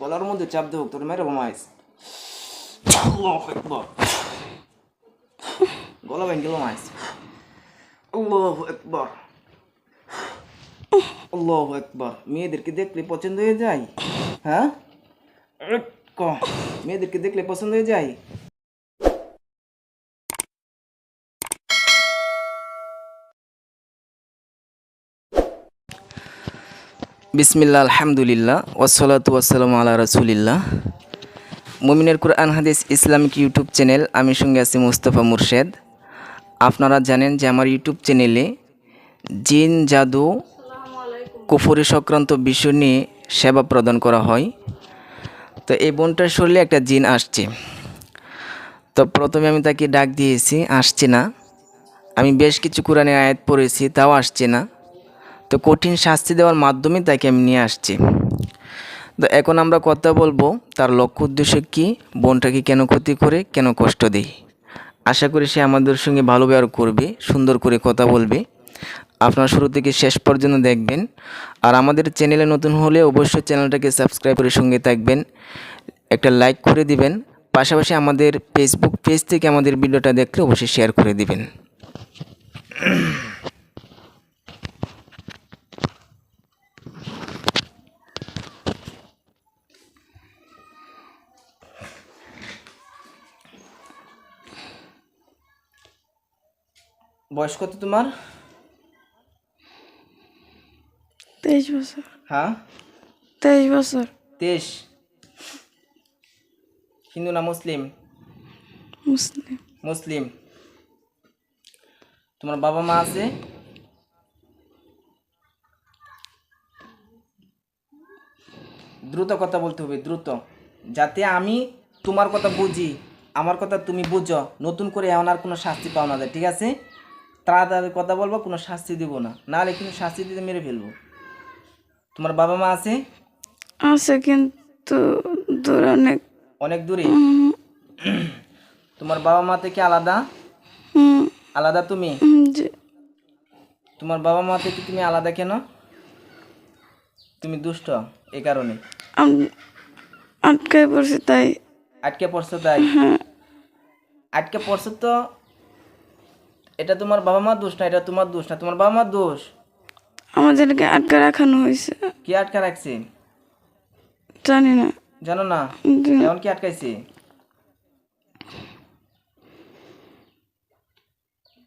গলার মধ্যে চাপ দেব, তোর মেরে আকবার। গলা ভেঙে ঘুমাইস আল্লাহ একবার আল্লাহু আকবার। মেয়েদেরকে দেখলে পছন্দ হয়ে যায়? হ্যাঁ? মেয়েদেরকে দেখলে পছন্দ হয়ে যায়? বিসমিল্লা আলহামদুলিল্লাহ ওসলাতু ওয়াসালাম আল্লাহ রসুলিল্লাহ। মুমিনের কুরআন, হাদিস, ইসলামিক ইউটিউব চ্যানেল, আমি সঙ্গে আছি মুস্তফা মুর্শেদ। আপনারা জানেন যে আমার ইউটিউব চ্যানেলে জিন, জাদু, কুফুরি সংক্রান্ত বিষয় নিয়ে সেবা প্রদান করা হয়। তো এই বোনটার শরীরে একটা জিন আসছে। তো প্রথমে আমি তাকে ডাক দিয়েছি, আসছে না। আমি বেশ কিছু কোরআনের আয়াত পড়েছি, তাও আসছে না। তো কঠিন শাস্তি দেওয়ার মাধ্যমে তাকে আমি নিয়ে আসছি। তো এখন আমরা কথা বলব, তার লক্ষ্য উদ্দেশ্য কী, বোনটাকে কেন ক্ষতি করে, কেন কষ্ট দেই? আশা করি সে আমাদের সঙ্গে ভালো ব্যবহার করবে, সুন্দর করে কথা বলবে। আপনারা শুরু থেকে শেষ পর্যন্ত দেখবেন। আর আমাদের চ্যানেলে নতুন হলে অবশ্যই চ্যানেলটাকে সাবস্ক্রাইব করে সঙ্গে থাকবেন। একটা লাইক করে দিবেন। পাশাপাশি আমাদের ফেসবুক পেজ থেকে আমাদের ভিডিওটা দেখলে অবশ্যই শেয়ার করে দিবেন। বয়স কত তোমার? তেইশ বছর। হ্যাঁ? তেইশ বছর। তেইশ। হিন্দু না মুসলিম? মুসলিম। মুসলিম। তোমার বাবা মা আছে? দ্রুত কথা বলতে হবে দ্রুত। যাতে আমি তোমার কথা বুঝি আমার কথা তুমি বুঝো নতুন করে এমন আর কোনো শাস্তি পাও না যায় ঠিক আছে? তাড়াতাড়ি কথা বলব কোনো শাস্তি দিব না। নাহলে কিন্তু শাস্তি দিতে মেরে ফেলব। তোমার বাবা মা আছে? আছে কিন্তু দূর অনেক। অনেক দূরে? তোমার বাবা মা থেকে আলাদা? আলাদা তুমি? তোমার বাবা মা থেকে তুমি আলাদা কেন? তুমি দুষ্ট এই কারণে। আটকে পড়ছি তাই। আটকে পড়ছো তাই? হ্যাঁ। আটকে পড়ছো তো এটা তোমার বাবা মার দোষ না এটা তোমার দোষ না তোমার বাবা মার দোষ। আমাদেরকে আটকা রাখানো হয়েছে। কি আটকা রাখছে? জানি না। জানো না? এমন কি আটকাইছে?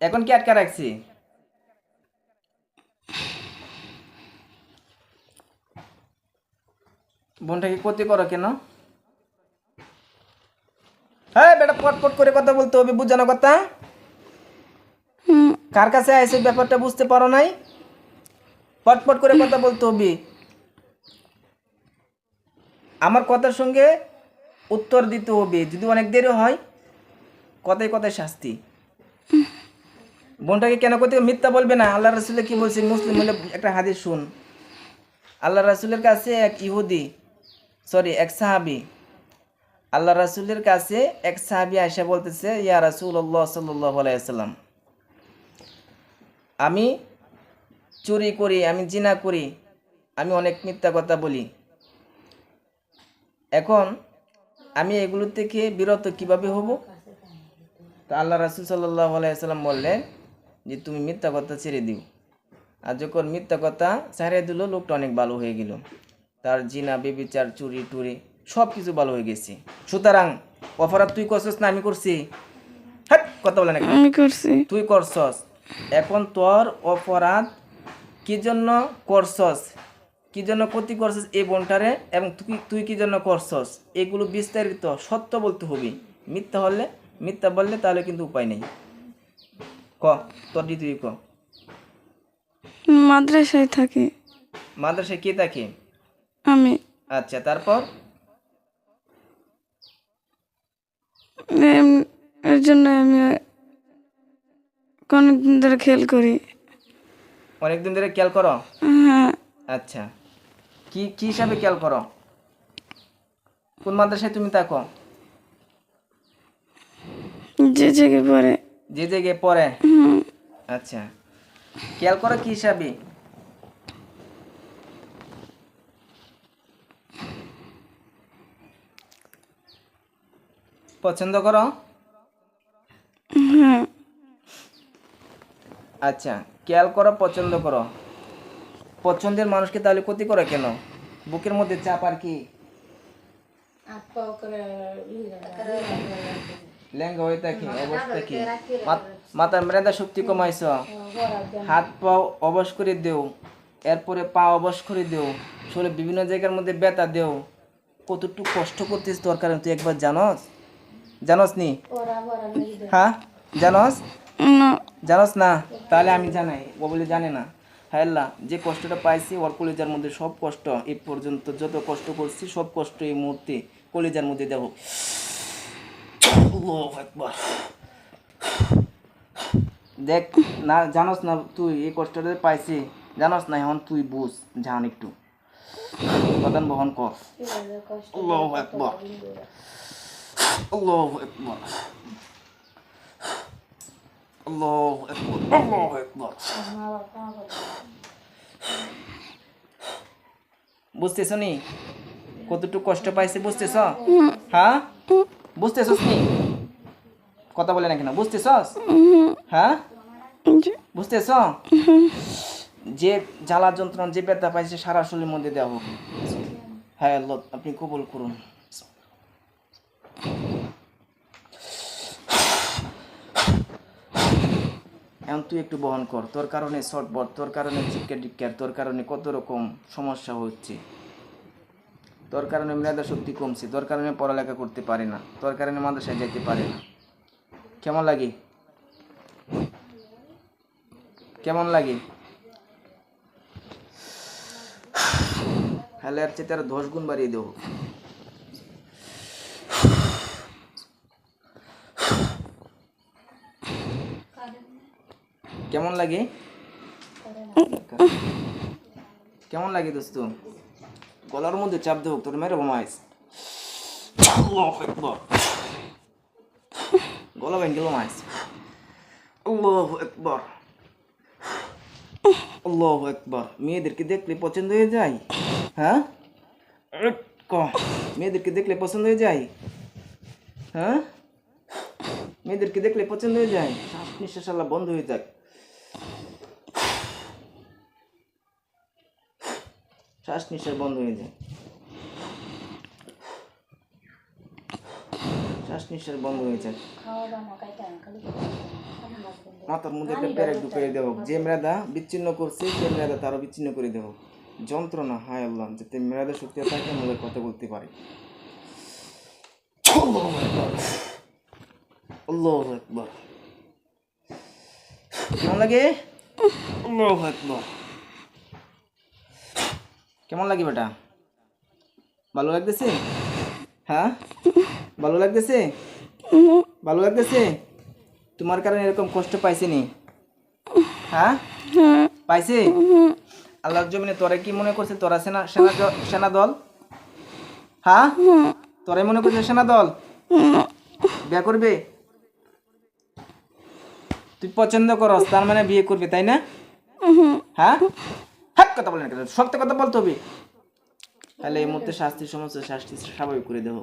এখন কি আটকা রাখছে? বোনটাকে ক্ষতি করো কেন? হ্যাঁ বেটা পট পট করে কথা বলতে হবে বুঝানো কথা। কার কাছে আইসে ব্যাপারটা বুঝতে পারো নাই? পট পট করে কথা বলতে হবে। আমার কথার সঙ্গে উত্তর দিতে হবে, যদি অনেক দেরি হয়, কথায় কথায় শাস্তি। বোনটাকে কেন করতে মিথ্যা বলবে না। আল্লাহ রসুলে কি বলছে? মুসলিম হলে একটা হাদিস শুন। আল্লাহ রাসুলের কাছে এক ইহুদি, সরি, এক সাহাবি। আল্লাহ রাসুলের কাছে এক সাহাবি আয়সা বলতেছে, ইয়া রাসুল্লাহ সাল্লাহ আলাইসাল্লাম আমি চুরি করি আমি জিনা করি আমি অনেক মিথ্যা কথা বলি। এখন আমি এগুলো থেকে বিরত কীভাবে হব? তো আল্লাহ রাসুল সাল্লাহ আলাইসাল্লাম বললেন যে তুমি মিথ্যা কথা ছেড়ে দিও। আর যখন মিথ্যা কথা ছাড়িয়ে দিল লোকটা অনেক ভালো হয়ে গেল। তার জিনা বেবিচার চুরি টুরি সব কিছু ভালো হয়ে গেছে। সুতরাং অপরাধ তুই করছিস না আমি করছি। হ্যাঁ কথা বলে না আমি করছি। তুই করছস। এখন তোর অপরাধ কি জন্য করছস? কি জন্য ক্ষতি করছস এই বোনটারে এবং তুই তুই কি জন্য করছস? এগুলো বিস্তারিত সত্য বলতে হবে। মিথ্যা হলে মিথ্যা বললে তাহলে কিন্তু উপায় নেই। ক তোর দি তুই ক। মাদ্রাসায় থাকি। মাদ্রাসায় কে থাকে? আমি। আচ্ছা তারপর? এর জন্য আমি কোনদিন ধরে খেল করি। অনেকদিন ধরে খেয়াল করো? হ্যাঁ। আচ্ছা। কি কি হিসাবে খেয়াল করো? কোন মাদ্রাসায় তুমি থাকো? যে জায়গায় পড়ে। যে জায়গায় পড়ে? আচ্ছা। খেয়াল করো কি হিসাবে? পছন্দ করো? হ্যাঁ। আচ্ছা খেয়াল করো, পছন্দ করো। পছন্দের মানুষকে তাহলে ক্ষতি করে কেন? বুকের মধ্যে চাপ আর কি? লেঙ্গা হয়ে থাকে, অবস্থা কি? মাথার শক্তি কমাইছ। হাত পা অবশ করে দেও, এরপরে পা অবশ করে দেও, শরীরে বিভিন্ন জায়গার মধ্যে ব্যথা দেও। কতটুকু কষ্ট করতেছ তোর কারণে, তুই একবার জানস? জানস নি হ্যাঁ? জানস? জানোস না তাহলে আমি জানাই ও বলে জানে না। আল্লাহ যে কষ্টটা পাইছি ওর কলেজার মধ্যে সব কষ্ট এই পর্যন্ত যত কষ্ট করছি সব কষ্ট এই মুহূর্তে কলেজার মধ্যে দেবো। দেখ না জানোস না তুই এই কষ্টটা পাইছি জানোস না এখন তুই বুঝ জান একটু। প্রধান বহন কর। আল্লাহু আকবার। আল্লাহু আকবার। আল্লাহু আকবার আল্লাহু আকবার বুঝতেছ নি? কতটুকু কষ্ট পাইছে বুঝতেছ? হ্যাঁ বুঝতেছস নি? কথা বলে না কেন? বুঝতেছস হ্যাঁ বুঝতেছ? যে জ্বালা যন্ত্রণা যে ব্যথা পাইছে সারা শরীরের মধ্যে দেওয়া হোক। হ্যাঁ আল্লাহ আপনি কবুল করুন। এখন তুই একটু বহন কর। তোর কারণে শর্টবট তোর কারণে চিৎকার টিক্কার তোর কারণে কত রকম সমস্যা হচ্ছে। তোর কারণে মেধা শক্তি কমছে, তোর কারণে পড়ালেখা করতে পারে না, তোর কারণে মাদ্রাসায় যেতে পারে না। কেমন লাগে? কেমন লাগে? হ্যালে আর চেয়ে দশ গুণ বাড়িয়ে দেবো। কেমন লাগে? কেমন লাগে দোস্ত? গলার মধ্যে চাপ দেবো, তোর মেরে আকবার। গলা ভেঙে ঘুমাইস। আল্লাহু আল্লাহু আকবার। মেয়েদেরকে দেখলে পছন্দ হয়ে যায়? হ্যাঁ। মেয়েদেরকে দেখলে পছন্দ হয়ে যায়? হ্যাঁ? মেয়েদেরকে দেখলে পছন্দ হয়ে যায়? শ্বাস নিঃশ্বাস আল্লাহ বন্ধ হয়ে যাক। শ্বাস নিঃশ্বাস বন্ধ হয়ে যায়। শ্বাস নিঃশ্বাস বন্ধ হয়ে যায়। মাথার মধ্যে একটা প্যারেক ঢুকিয়ে দেব। যে মেরাদা বিচ্ছিন্ন করছে সে মেরাদা তারও বিচ্ছিন্ন করে দেব। যন্ত্রণা হায় আল্লাহ যাতে মেরাদা শক্তি থাকে আমাদের কথা বলতে পারে। আল্লাহু কেমন লাগে? আল্লাহু কেমন লাগে বেটা? ভালো লাগতেছে? হ্যাঁ? ভালো লাগতেছে? ভালো লাগতেছে? তোমার কারণে এরকম কষ্ট পাইছে নি। হ্যাঁ? পাইছে? আল্লাহর জমিনে তোরা কি মনে করছে? তোরা সেনা সেনা সেনা দল? হ্যাঁ? তোরাই মনে করছে সেনা দল? বিয়ে করবে? তুই পছন্দ করস, তার মানে বিয়ে করবে, তাই না? হ্যাঁ? হ্যাঁ কথা বলে না কেন? সত্য কথা বলতে হবে। তাহলে এই মুহূর্তে শাস্তির সমস্ত শাস্তি স্বাভাবিক করে দেবো।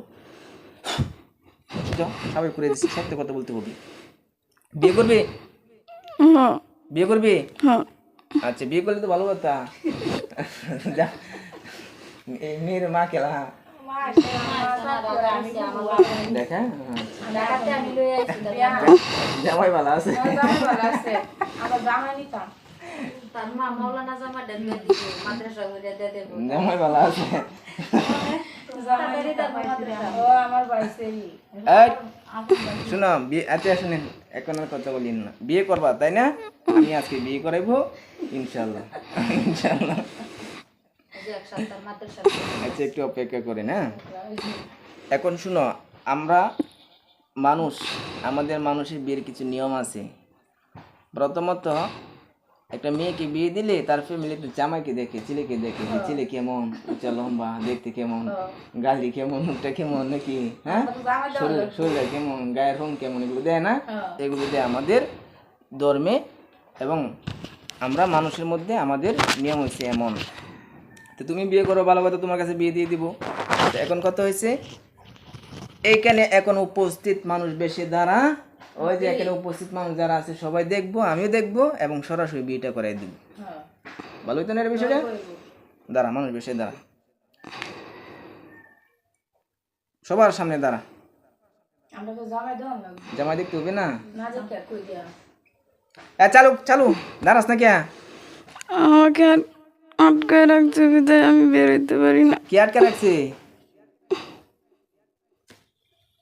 স্বাভাবিক করে দিচ্ছি সত্য কথা বলতে হবে। বিয়ে করবে? বিয়ে করবে? হ্যাঁ আচ্ছা বিয়ে করলে তো ভালো কথা। এই মেয়ের মা কেলা দেখা? জামাই ভালো আছে। তার মা জামা মাদ্রাসা করে দেব জামাই ভালো আছে। শোনো বিয়ে আচ্ছা শুনেন এখন আর কথা বলিন না। বিয়ে করবা তাই না? আমি আজকে বিয়ে করাইবো ইনশাল্লাহ ইনশাল্লাহ আচ্ছা একটু অপেক্ষা করেন হ্যাঁ? এখন শুনো আমরা মানুষ আমাদের মানুষের বিয়ের কিছু নিয়ম আছে। প্রথমত একটা মেয়েকে বিয়ে দিলে তার ফ্যামিলি ফ্যামিলিতে জামাইকে দেখে ছেলেকে দেখে যে ছেলে কেমন উঁচা লম্বা দেখতে কেমন গালি কেমন মুখটা কেমন নাকি হ্যাঁ? শরীর শরীরটা কেমন গায়ের রং কেমন এগুলো দেয় না? এগুলো দেয় আমাদের ধর্মে এবং আমরা মানুষের মধ্যে আমাদের নিয়ম হচ্ছে এমন। তো তুমি বিয়ে করো ভালো কথা তোমার কাছে বিয়ে দিয়ে দিব। তো এখন কত হয়েছে এইখানে এখন উপস্থিত মানুষ বেশি দ্বারা ওই যে এখানে উপস্থিত মানুষ যারা আছে সবাই দেখব আমিও দেখব এবং সরাসরি বিয়েটা করাই দিব। ভালো হইতো না এর বিষয়টা? দাঁড়া মানুষ বেশি দাঁড়া। সবার সামনে দাঁড়া। জামাই দেখতে হবে না? না দেখে কই চালু চালু দাঁড়াস না কে আমাকে আট- আটকায় রাখছে আমি বেরোতে পারি না। কে আটকে রাখছে?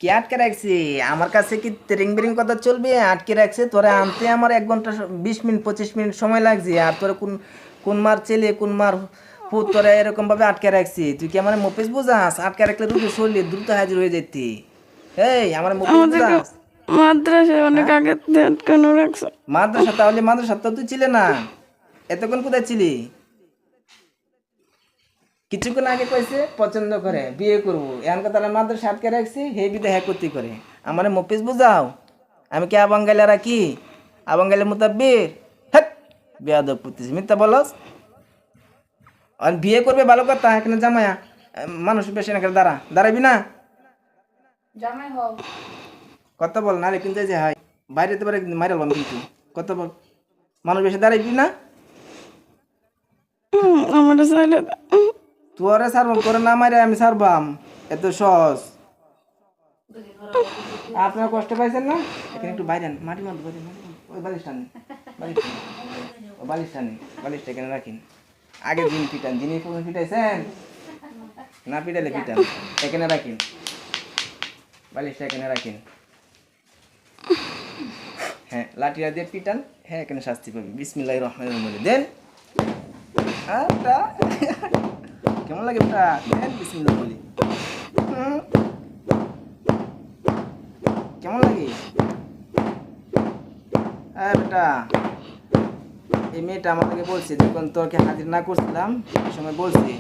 কে আটকে রাখছে? আমার কাছে কি তেরিং বেরিং কথা চলবে? আটকে রাখছে তোরা আনতে আমার এক ঘণ্টা বিশ মিনিট পঁচিশ মিনিট সময় লাগছে। আর তোরা কোন কোন মার ছেলে কোন মার পুত তোরা এরকম ভাবে আটকে রাখছি? তুই কি আমার মোপেস বোঝাস? আটকে রাখলে রুগী শরীরে দ্রুত হাজির হয়ে যেতি। এই আমার বোঝাস? মাদ্রাসায় অনেক আগে থেকে আটকানো রাখছে। মাদ্রাসা? তাহলে মাদ্রাসা তো তুই ছিলে না। এতক্ষণ কোথায় ছিলি? কিছুক্ষণ আগে কইছে পছন্দ করে বিয়ে করব। এখন তাহলে মাদ্রাসা আটকে রাখছি হে বিদে হ্যাঁ করতে করে। আমার মফিস বুঝাও আমি কি আবাঙ্গাইলারা কি? আবাঙ্গাইলের মোতাব্বির? হ্যাঁ বেয়াদব করতেছি মিথ্যা বলস? আর বিয়ে করবে ভালো কথা এখানে জামায়া মানুষ বেশি না করে দাঁড়া দাঁড়াবি না। কথা বল নারে কিন্তু এই যে হয় বাইরে তো পারে মাইরাল কিন্তু। কথা বল মানুষ বেশি দাঁড়াইবি না। আমার তোরে সারবাম করে না মারে আমি সারবাম। এত সহজ। আপনারা কষ্ট পাইছেন না? এখানে একটু বাইরে আন। মাটি মাটি মাটি ওই বালিশ টানি বালিশ টানি। ও বালিশ টানি বালিশটা এখানে রাখিন। আগে দিন পিটান। দিনই প্রথম পিটাইছেন? না পিটালে পিটান। এখানে রাখিন। বালিশটা এখানে রাখিন। হ্যাঁ লাঠিয়া দিয়ে পিটান। হ্যাঁ এখানে শাস্তি পাবি বিসমিল্লাহ রহমান রহিম দেন। আটা কেমন লাগে বেটা? দেন বিসমিল্লাহ বলি। কেমন লাগে? হ্যাঁ বেটা। এই মেয়েটা আমাকে বলছে, যখন তোকে হাজির না করছিলাম, এই সময় বলছি,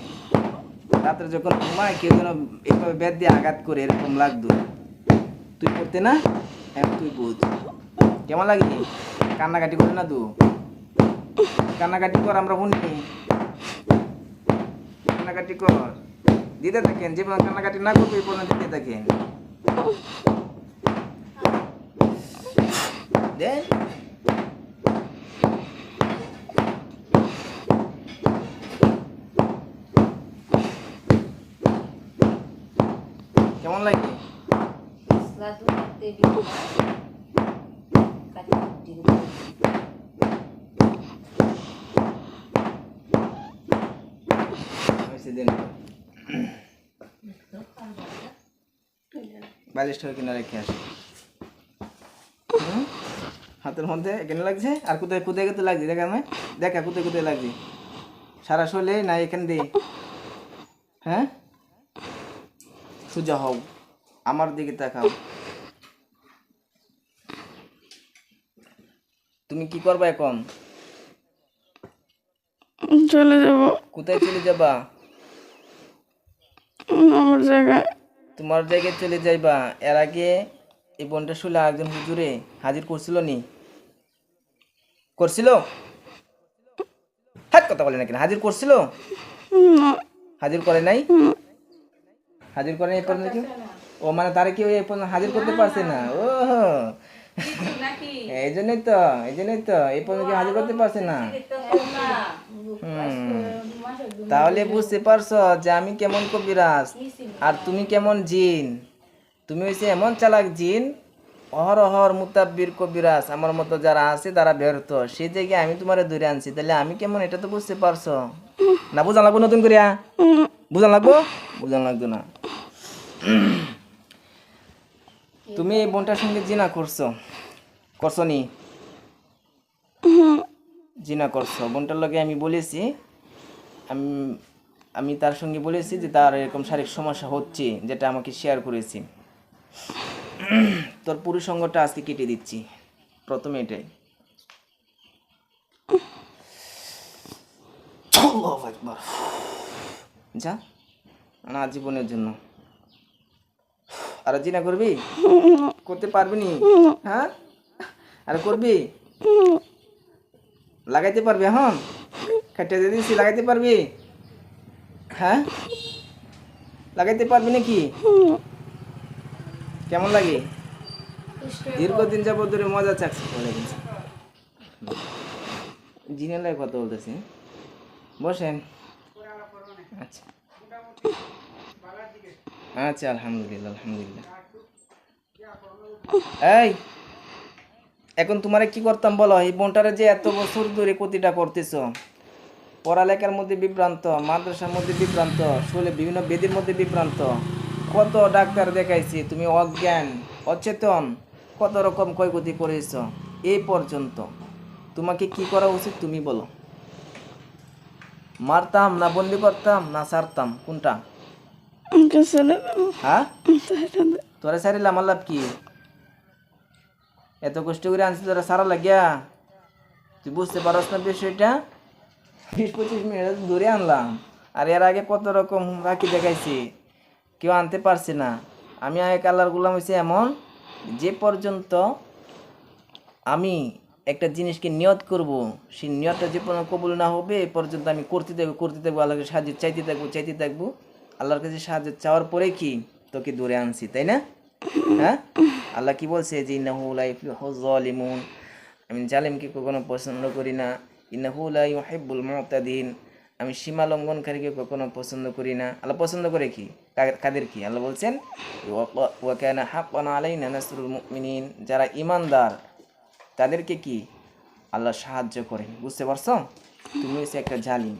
রাত্রে যখন ঘুমায়, কেউ যেন এইভাবে বেদ দিয়ে আঘাত করে, এরকম লাগতো। তুই করতে না? এখন তুই বুঝ। কেমন লাগে? কান্নাকাটি করে না তুই কান্নাকাটি কর, আমরা শুনি। কান্নাকাটি কর। দিতে থাকেন যে পর্যন্ত কান্নাকাটি না করবে এই পর্যন্ত দিতে থাকেন কেমন লাগে? লাদু দেবী বালিশটা কিনা রেখে আসি। হাতের মধ্যে এখানে লাগছে আর কোথায় কোথায় কোথায় লাগছে? দেখা আমি। দেখা কোথায় কোথায় লাগছে। সারা শোলে না এখানে দে হ্যাঁ? সোজা হও। আমার দিকে তাকাও। তুমি কি করবা এখন? চলে যাব। কোথায় চলে যাবা? আমার জায়গায়। তোমার জায়গায় চলে যাইবা। এর আগে এই বোনটা শুলে একজন হুজুরে হাজির করছিল নি? করছিল? হ্যাঁ কথা বলে না কেন? হাজির করছিল? হাজির করে নাই? হাজির করে এই পর্যন্ত কেউ? ও মানে তারা কি এই পর্যন্ত হাজির করতে পারছে না। ও এই জন্যই তো এই জন্যই তো এই পর্যন্ত কেউ হাজির করতে পারছে না। হুম। তাহলে বুঝতে পারছ যে আমি কেমন কবিরাজ? আর তুমি কেমন জিন? তুমি হয়েছে এমন চালাক জিন অহর অহর মুতাব্বির কবিরাজ। আমার মতো যারা আছে তারা ব্যর্থ। সেই জায়গায় আমি তোমার দূরে আনছি। তাহলে আমি কেমন এটা তো বুঝতে পারছ? না, বুঝান লাগবো নতুন করিয়া? বুঝান লাগবো? বুঝান লাগতো না। তুমি এই বোনটার সঙ্গে জিনা করছ? করছ নি? জিনা করছ। বোনটার লগে আমি বলেছি আমি আমি তার সঙ্গে বলেছি যে তার এরকম শারীরিক সমস্যা হচ্ছে, যেটা আমাকে শেয়ার করেছি। তোর পুরো সঙ্গটা আজকে কেটে দিচ্ছি, প্রথমে এটাই। যা না জীবনের জন্য। আর জিনা করবি? করতে পারবি নি? হ্যাঁ? আর করবি? লাগাইতে পারবি এখন? খাটিয়ে দিয়ে দিচ্ছি লাগাইতে পারবি? হ্যাঁ? লাগাইতে পারবি নাকি? কেমন লাগে? দীর্ঘদিন যাবত ধরে মজা বলে গেছে। জিনেলাই কথা বলতেছি। বসেন। আচ্ছা। আচ্ছা আলহামদুলিল্লাহ আলহামদুলিল্লাহ। এই, এখন তোমারে কি করতাম বলো? এই বোনটারে যে এত বছর ধরে ক্ষতিটা করতেছ। পড়ালেখার মধ্যে বিভ্রান্ত মাদ্রাসার মধ্যে বিভ্রান্ত শরীরে বিভিন্ন বেদির মধ্যে বিভ্রান্ত। কত ডাক্তার দেখাইছি তুমি অজ্ঞান অচেতন কত রকম ক্ষয়ক্ষতি করেছ এই পর্যন্ত। তোমাকে কি করা উচিত তুমি বলো। মারতাম না বন্দি করতাম না সারতাম কোনটা? হ্যাঁ? তোরা সারিলে আমার লাভ কি? এত কষ্ট করে আনছি তোরা সারা লাগিয়া? তুই বুঝতে পারস না বিষয়টা? বিশ পঁচিশ মিনিট দূরে আনলাম। আর এর আগে কত রকম বাকি দেখাইছি, কেউ আনতে পারছে না। আমি আগে আল্লাহর গুলাম হয়েছে এমন, যে পর্যন্ত আমি একটা জিনিসকে নিয়ত করব, সেই নিয়তটা যে পর্যন্ত কবুল না হবে, এ পর্যন্ত আমি করতে থাকব করতে থাকব আল্লাহকে সাহায্য চাইতে থাকব চাইতে থাকব। আল্লাহর কাছে সাহায্য চাওয়ার পরে কি তোকে দূরে আনছি, তাই না? হ্যাঁ? আল্লাহ কি বলছে যে, ইন্নাহু লা ইফলিহু যালিমুন আমি জালিমকে কখনো পছন্দ করি না। ইন্নাহু লা ইউহিব্বুল মুতাদিন। আমি সীমা লঙ্ঘনকারীকে কখনো পছন্দ করি না। আল্লাহ পছন্দ করে কি? কাদের কি? আল্লাহ বলছেন, ওয়া- ওয়া কানা হাক্কান আলাইনা নাসরুল মুমিনিন। যারা ইমানদার তাদেরকে কি? আল্লাহ সাহায্য করেন বুঝতে পারছ? তুমি হচ্ছে একটা জালিম।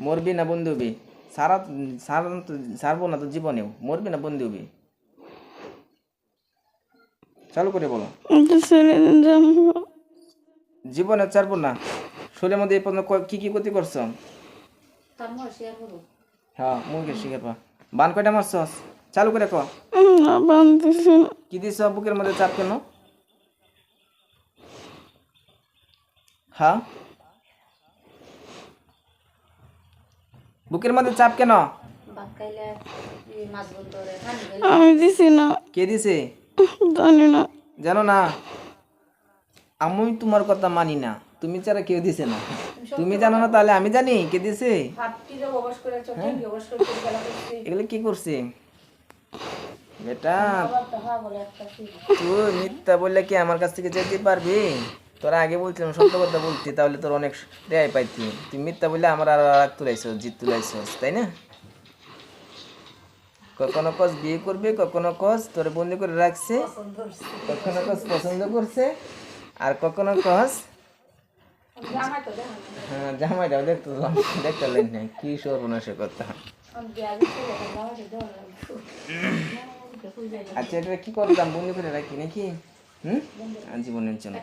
মরবি না বন্ধু হবি সারা সারা সারবো না তো জীবনেও। মরবি না বন্ধু হবি চালু করে বলো। জীবনে ছাড়বো না। শরীরের মধ্যে এই পর্যন্ত কি কি ক্ষতি করছ? হ্যাঁ মুখে শিখে পা বান কয়টা মারছস চালু করে ক কি দিছ বুকের মধ্যে চাপ কেন? হ্যাঁ? বুকের মধ্যে চাপ কেন? আমি দিছি না। কে দিছে? জানি না জানো না আমি তোমার কথা মানি না। তুমি ছাড়া কেউ দিছে না। তুমি জানো না তাহলে আমি জানি কে দিছে? করছি এগুলো কি করছে? বেটা হ্যাঁ বলে একটা কি? তুই মিথ্যা বললে কি আমার কাছ থেকে যেতে পারবি? তোরা আগে বলছিলাম সত্য কথা বলতি তাহলে তোর অনেক রেয়াই পাইতি। তুই মিথ্যা বললে আমার আর রাগ তুলাইছ জিত তুলাইছ তাই না? কখনো কস বিয়ে করবে, কখনো কস তোর বন্দি করে রাখছে, কখনো কস পছন্দ করছে, আর কখনো কস হ্যাঁ জামাইটাও দেখতে দেখতে লাগি না কি সর্বনাশের কথা। আচ্ছা এটা কি করতাম, বন্দি করে রাখি নাকি? জীবনের জন্য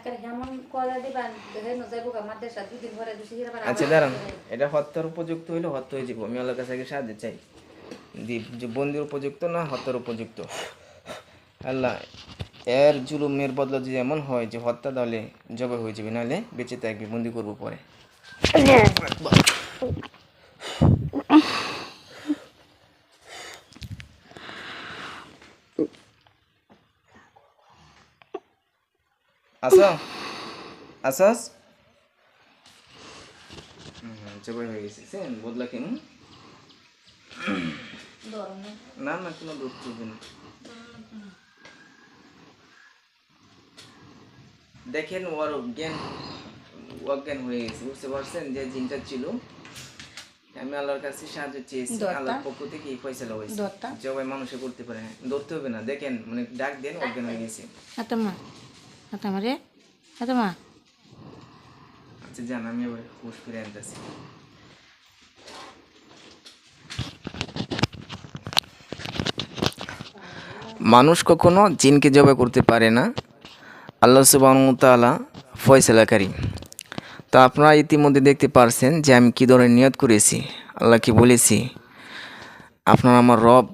আচ্ছা দাঁড়ান, এটা হত্যার উপযুক্ত হইলে হত্যা হয়ে যাব আমি আল্লাহর কাছে আগে সাহায্য চাই। দি, যে বন্দির উপযুক্ত না হত্যার উপযুক্ত? আল্লাহ, এর জুলুমের বদলা যদি এমন হয় যে হত্যা, তাহলে জবে হয়ে যাবে, নাহলে বেঁচে থাকবে, বন্দি করব পরে। আসো আসস? জবাই হয়ে গেছে বদলা কেমন? না না কোনো দুধ তুলবে না। দেখেন ওর অজ্ঞান অজ্ঞান হয়ে গেছে বুঝতে পারছেন যে জিনটা ছিল। আমি আল্লাহর কাছে সাহায্য চেয়েছি আল্লাহর পক্ষ থেকে এই ফয়সালা হয়েছে। জবাই মানুষে করতে পারে হ্যাঁ ধরতে হবে না। দেখেন মানে ডাক দেন অজ্ঞান হয়ে গেছে। আতমা আতমা রে আতমা। আচ্ছা জান আমি আবার হুশ ফিরে আনতেছি। মানুষ কখনো জিনকে জবাই করতে পারে না। আল্লাহ সুবাহতালা ফয়সালাকারী তো আপনারা ইতিমধ্যে দেখতে পারছেন যে আমি কী ধরনের নিয়ত করেছি। আল্লাহকে বলেছি, আপনার আমার রব,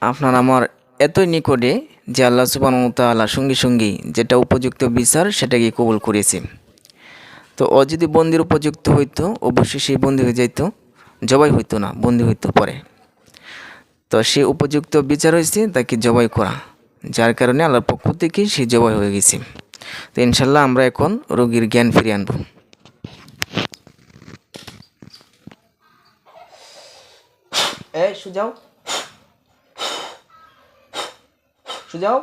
আপনার আমার এতই নিকটে যে আল্লাহ সুবাহতালা সঙ্গে সঙ্গেই যেটা উপযুক্ত বিচার সেটাকে কবুল করেছে। তো ও যদি বন্দির উপযুক্ত হইতো, অবশ্যই সেই বন্দি হয়ে যাইতো, জবাই হইতো না, বন্দি হইতো পরে। তো সে উপযুক্ত বিচার হয়েছে, তাকে জবাই করা। যার কারণে আল্লাহর পক্ষ থেকে সে জবাই হয়ে গেছে। তো ইনশাল্লাহ আমরা এখন রোগীর জ্ঞান ফিরিয়ে আনব। এই সুজাও। সুজাও।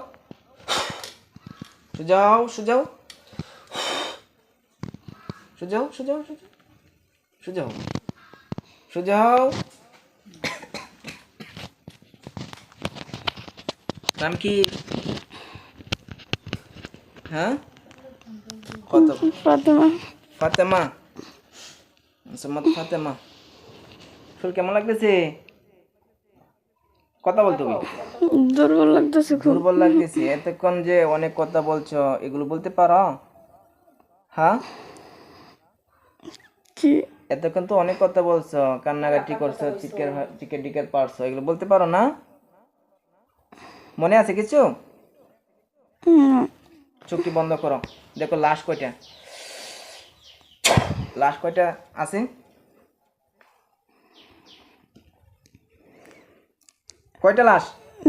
সুজাও সুজাও। সুজাও সুজাও সুজাও। সুজাও। সুজাও। নাম কি? হ্যাঁ? কত ফাতেমা। ফাতেমা। মোসাম্মদ ফাতেমা। ফুল কেমন লাগতেছে? কথা বলতে হবে দুর্বল লাগতেছে দুর্বল লাগতেছে। এতক্ষণ যে অনেক কথা বলছো এগুলো বলতে পারো? হ্যাঁ? কি? এতক্ষণ তো অনেক কথা বলছো কান্নাকাটি করছ চিকের চিকের টিকের পারছ এগুলো বলতে পারো না? মনে আছে কিছু? চোখটি বন্ধ করো। দেখো লাশ কয়টা? লাশ কয়টা আছে? কয়টা লাশ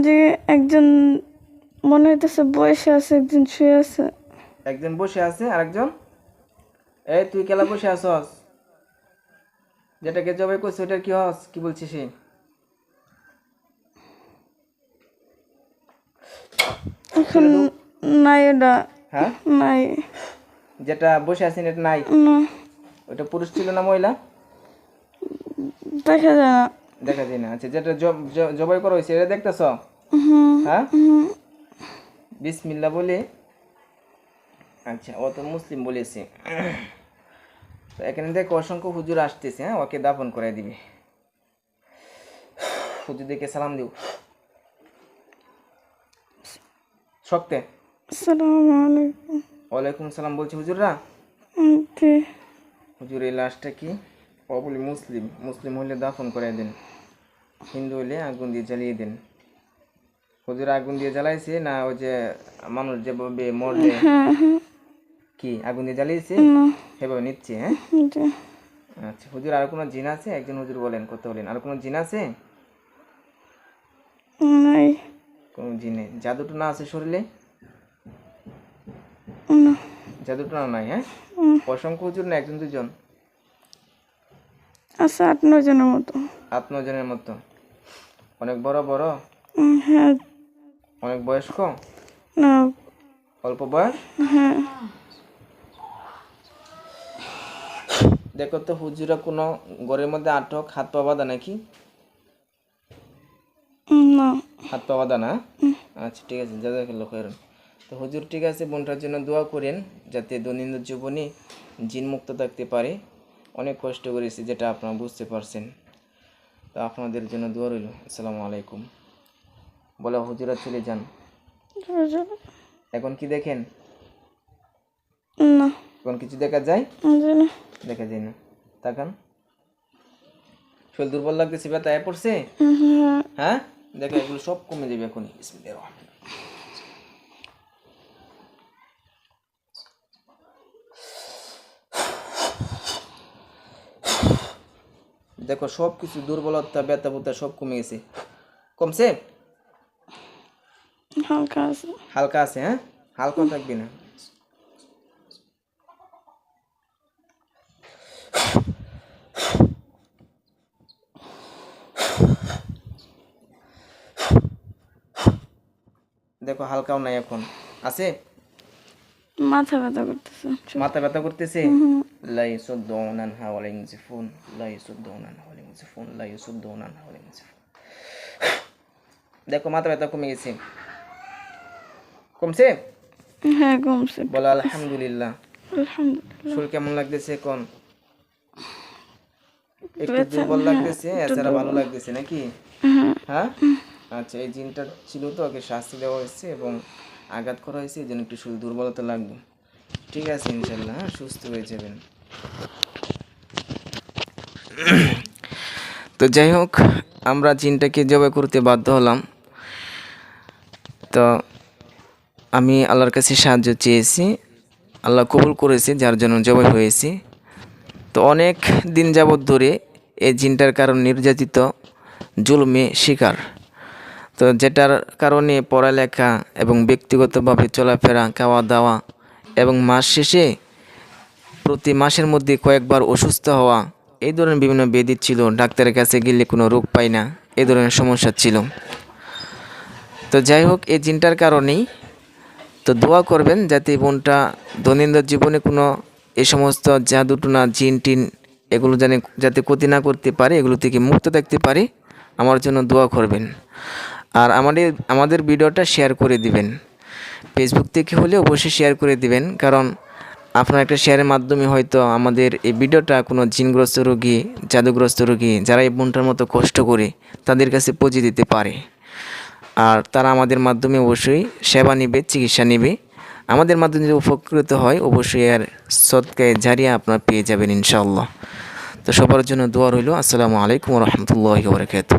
যে একজন মনে হইতেছে বয়সে আছে একজন শুয়ে আছে। একজন বসে আছে আরেকজন? এই তুই কেলা বসে আছস? যেটাকে জবাই করছিস ওটার কি হস? কি বলছিস সে? এখন নাই ওটা। হ্যাঁ? নাই। যেটা বসে আছেন এটা নাই? না। ওটা পুরুষ ছিল না মহিলা? দেখা যায় না। দেখা যায় না। আচ্ছা যেটা জবাই করা হয়েছে এটা দেখতেছ? হ্যাঁ? বিসমিল্লা বলে। আচ্ছা ও তো মুসলিম বলেছে। তো এখানে দেখো অসংখ্য হুজুর আসতেছে হ্যাঁ? ওকে দাপন করে দিবে। হুজুরদেরকে সালাম দিও। শক্তে? আসসালামু আলাইকুম। ওয়ালাইকুম সালাম বলছি হুজুররা। জি হুজুর এই লাশটা কি? ও বলি মুসলিম। মুসলিম হলে দাফন করে দেন। হিন্দু হলে আগুন দিয়ে জ্বালিয়ে দিন। হুজুর আগুন দিয়ে জ্বালাইছে না ওই যে মানুষ যেভাবে মরলে? হ্যাঁ। কি আগুন দিয়ে জ্বালিয়েছে? সেভাবে নিচ্ছে হ্যাঁ? আচ্ছা হুজুর আর কোনো জিন আছে? একজন হুজুর বলেন কত বলেন। আর কোনো জিন আছে? নাই। কোনো জিনে জাদুটো না আছে শরীরে? না। জাদুটো না নাই হ্যাঁ? অসংখ্য হুজুর না একজন দুজন? আছে আট নয় জনের মতো। আট নয় জনের মতো। অনেক বড় বড়? হ্যাঁ। অনেক বয়স্ক? না। অল্প বয়স? হ্যাঁ। দেখো তো হুজুরা কোনো ঘরের মধ্যে আটক হাত পা বাঁধা নাকি? হাত পা বাঁধা না? আচ্ছা ঠিক আছে জাজাকাল্লাহ খৈরান তো হুজুর ঠিক আছে বোনটার জন্য দোয়া করেন যাতে দৈনন্দিন জীবনে জিন মুক্ত থাকতে পারে। অনেক কষ্ট করেছে যেটা আপনারা বুঝতে পারছেন। তো আপনাদের জন্য দোয়া রইল। আসসালামু আলাইকুম। বলে হুজুরা চলে যান। এখন কি দেখেন? না। এখন কিছু দেখা যায়? না। দেখা যায় না। তাকান। শরীর দুর্বল লাগতেছে ব্যথা পড়ছে? হ্যাঁ। হ্যাঁ? দেখো এগুলো সব কমে যাবে এখনই বিসমিল্লাহির রহমানির দেখো সব কিছু দুর্বলতা ব্যথা ব্যথা সব কমে গেছে। কমছে? হালকা আছে। হালকা আছে হ্যাঁ? হালকা থাকবে না। দেখো হালকাও নাই এখন। আছে? মাথা ব্যথা করতেছে। মাথা ব্যথা করতেছে? লা লা লা দেখো মাথা ব্যথা কমে গেছে। কমছে? হ্যাঁ কমছে। বলো আলহামদুলিল্লাহ। আলহামদুলিল্লাহ। শরীর কেমন লাগতেছে এখন? একটু দুর্বল লাগতেছে? এছাড়া ভালো লাগতেছে নাকি? হ্যাঁ। হ্যাঁ? আচ্ছা এই জিনটা ছিল তো, ওকে শাস্তি দেওয়া হয়েছে এবং আঘাত করা হয়েছে, এই জন্য একটু শরীর দুর্বলতা লাগবে। ঠিক আছে, ইনশাল্লাহ হ্যাঁ সুস্থ হয়ে যাবেন। তো যাই হোক, আমরা জিনটাকে জবাই করতে বাধ্য হলাম। তো আমি আল্লাহর কাছে সাহায্য চেয়েছি, আল্লাহ কবুল করেছে, যার জন্য জবাই হয়েছি। তো অনেক দিন যাবৎ ধরে এই জিনটার কারণ নির্যাতিত, জুলমে শিকার। তো যেটার কারণে পড়ালেখা এবং ব্যক্তিগতভাবে চলাফেরা খাওয়া দাওয়া এবং মাস শেষে প্রতি মাসের মধ্যে কয়েকবার অসুস্থ হওয়া, এই ধরনের বিভিন্ন বেদি ছিল। ডাক্তারের কাছে গেলে কোনো রোগ পাই না এই ধরনের সমস্যা ছিল। তো যাই হোক, এই জিনটার কারণেই তো দোয়া করবেন যাতে বোনটা দৈনন্দিন জীবনে কোনো এই সমস্ত জাদুটনা, জিন টিন এগুলো জানে যাতে ক্ষতি না করতে পারে, এগুলো থেকে মুক্ত থাকতে পারে, আমার জন্য দোয়া করবেন। আর আমাদের আমাদের ভিডিওটা শেয়ার করে দিবেন। ফেসবুক থেকে হলে অবশ্যই শেয়ার করে দিবেন, কারণ আপনার একটা শেয়ারের মাধ্যমে হয়তো আমাদের এই ভিডিওটা কোনো জিনগ্রস্ত রোগী, জাদুগ্রস্ত রোগী, যারা এই বোনটার মতো কষ্ট করে তাদের কাছে পৌঁছে দিতে পারে। আর তারা আমাদের মাধ্যমে অবশ্যই সেবা নেবে, চিকিৎসা নেবে। আমাদের মাধ্যমে যদি উপকৃত হয়, অবশ্যই আর সৎকায় জারিয়া আপনার পেয়ে যাবেন ইনশাআল্লাহ। তো সবার জন্য দোয়া রইল। আসসালামু আলাইকুম রহমতুল্লাহ বরকাত